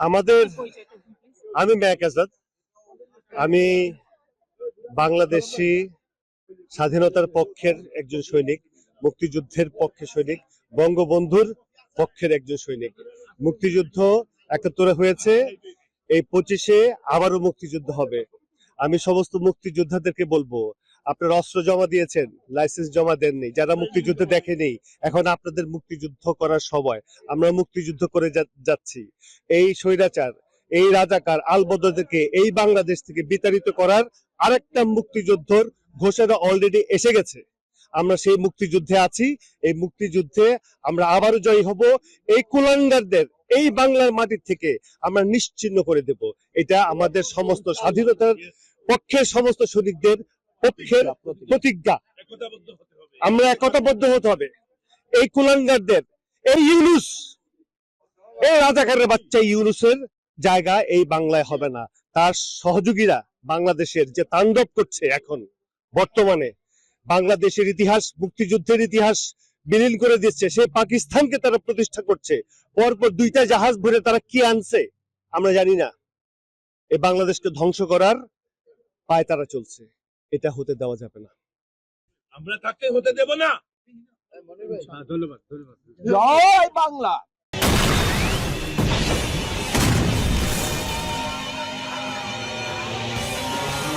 আমাদের দিন, please। আমি ম্যাক আজাদ। আমি বাংলাদেশি স্বাধীনতার পক্ষের একজন সৈনিক মুক্তিযুদ্ধের পক্ষে সৈনিক বঙ্গবন্ধুর পক্ষের একজন সৈনিক। মুক্তিযুদ্ধ একাত্তরে হয়েছে এই পঁচিশে আবারও মুক্তিযুদ্ধ হবে। আমি সমস্ত মুক্তিযোদ্ধাদেরকে বলব আপনারা অস্ত্র জমা দিয়েছেন লাইসেন্স জমা দেননি যারা মুক্তিযুদ্ধ দেখেনি এখন আপনাদের মুক্তিযুদ্ধ করার সময় আমরা মুক্তিযুদ্ধ করে যাচ্ছি। এই স্বৈরাচার এই রাজাকার আলবদরদেরকে এই বাংলাদেশ থেকে বিতাড়িত করার আরেকটা মুক্তিযুদ্ধর ঘোষণা অলরেডি এসে গেছে। আমরা সেই মুক্তিযুদ্ধে আছি এই মুক্তিযুদ্ধে আমরা আবারও জয়ী হব এই কুলাঙ্গারদের এই বাংলার মাটির থেকে আমরা নিশ্চিহ্ন করে দেব। এটা আমাদের সমস্ত স্বাধীনতার পক্ষের সমস্ত সৈনিকদের পক্ষের প্রতিজ্ঞা আমরা একতাবদ্ধ হতে হবে। এই কুলাঙ্গারদের, এই ইউনুস, এই রাজাকারের বাচ্চা ইউনুসের জায়গা এই বাংলায় হবে না। তার সহযোগীরা বাংলাদেশের যে তাণ্ডব করছে এখন, বর্তমানে, বাংলাদেশের ইতিহাস, মুক্তিযুদ্ধের ইতিহাস বিলীন করে দিচ্ছে। সে পাকিস্তানকে তারা প্রতিষ্ঠা করছে। পরপর দুইটা জাহাজ ভরে তারা কি আনছে, আমরা জানি না। এই বাংলাদেশকে ধ্বংস করার পায় তারা চলছে। এটা হতে দেওয়া যাবে না। আমরা তাকে হতে দেব না? ধন্যবাদ। জয় বাংলা!